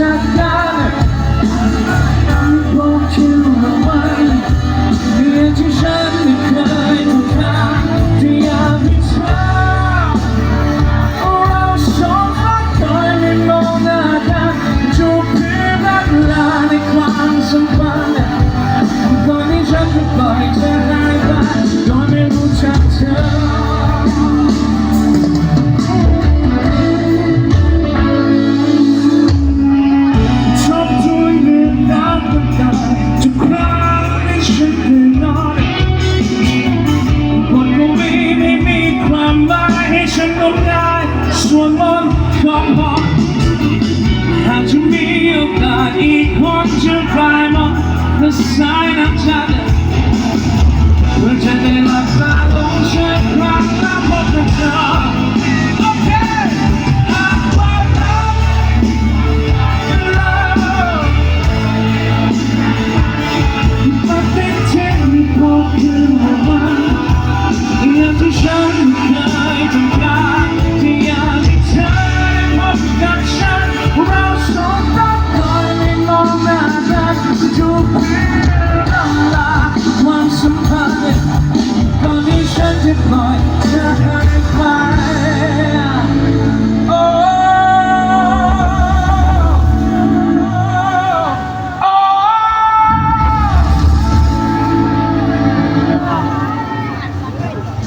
จั ฉันงมงายส่วนมนต์ของพอหากจะมีโอกาสอีกคนจะคลายมองและสายน้ำจัน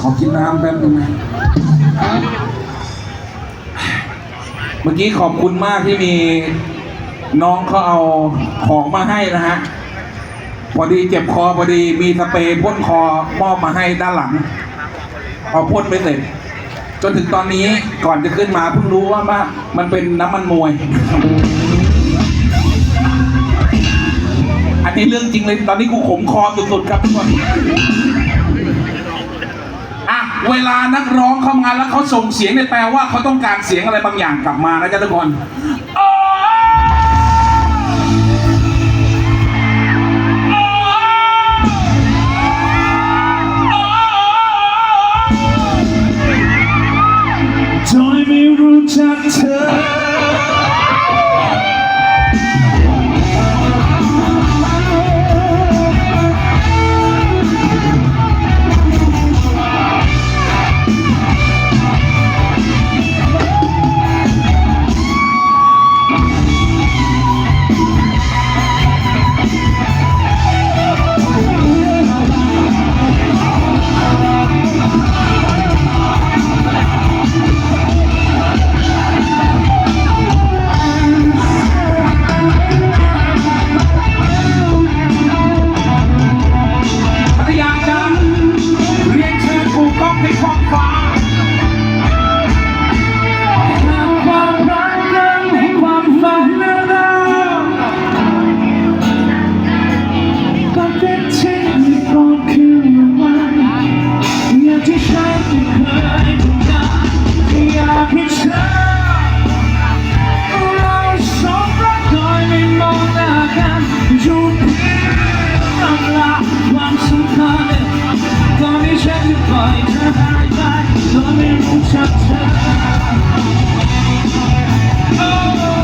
ขอกินน้ำแป๊บนึงนะเมื่อกี้ขอบคุณมากที่มีน้องเขาเอาของมาให้นะฮะ พอดีเจ็บคอพอดีมีสเปรย์พ่นคอมอบมาให้ด้านหลังพอพ่นไปเสร็จ จนถึงตอนนี้ก่อนจะขึ้นมาเพิ่งรู้ว่าว่ามันเป็นน้ำมันมวย อันนี้เรื่องจริงเลย ตอนนี้กูขมคอสุดๆครับทุกคน เวลานักร้องเข้ามาแล้วเขาส่งเสียงเนี่ยแปลว่าเขาต้องการเสียงอะไรบางอย่างกลับมานะจ๊ะทุกคนโอ้โดยไม่รู้จักเธอ Oh.